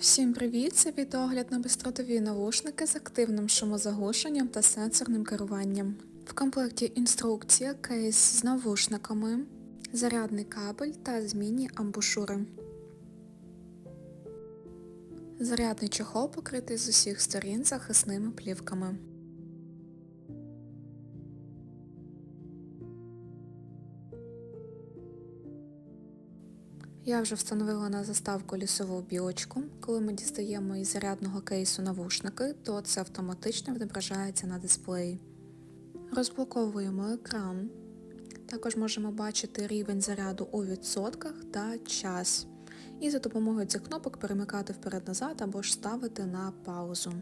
Всім привіт! Це відеогляд на бездротові навушники з активним шумозаглушенням та сенсорним керуванням. В комплекті інструкція, кейс з навушниками, зарядний кабель та змінні амбушури. Зарядний чохол покритий з усіх сторін захисними плівками. Я вже встановила на заставку лісову білочку. Коли ми дістаємо із зарядного кейсу навушники, то це автоматично відображається на дисплеї. Розблоковуємо екран. Також можемо бачити рівень заряду у відсотках та час. І за допомогою цих кнопок перемикати вперед-назад або ж ставити на паузу.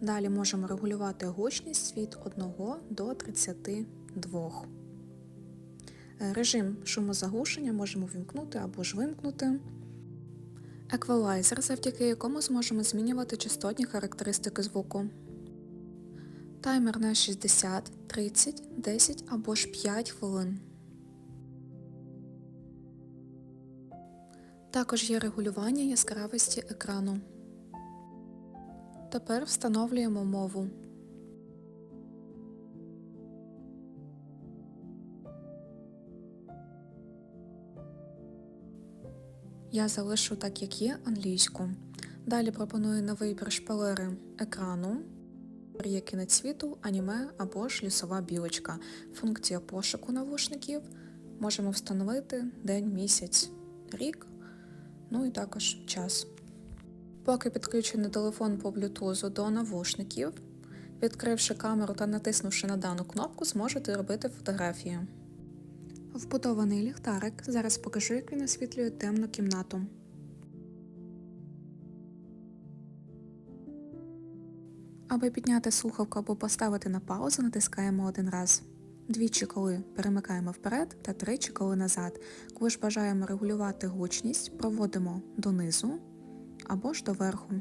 Далі можемо регулювати гучність від 1 до 32. Е, Режим шумозаглушення можемо вімкнути або ж вимкнути. Еквалайзер, завдяки якому зможемо змінювати частотні характеристики звуку. Таймер на 60, 30, 10 або ж 5 хвилин. Також є регулювання яскравості екрану. Тепер встановлюємо мову. Я залишу так, як є, англійську. Далі пропоную на вибір шпалери екрану, є кінець світу, аніме або ж лісова білочка. Функція пошуку навушників. Можемо встановити день, місяць, рік, ну і також час. Поки підключений телефон по блютузу до навушників, відкривши камеру та натиснувши на дану кнопку, зможете робити фотографії. Вбудований ліхтарик. Зараз покажу, як він освітлює темну кімнату. Аби підняти слухавку або поставити на паузу, натискаємо один раз. Двічі, коли перемикаємо вперед, та тричі, коли назад. Коли ж бажаємо регулювати гучність, проводимо донизу або ж доверху.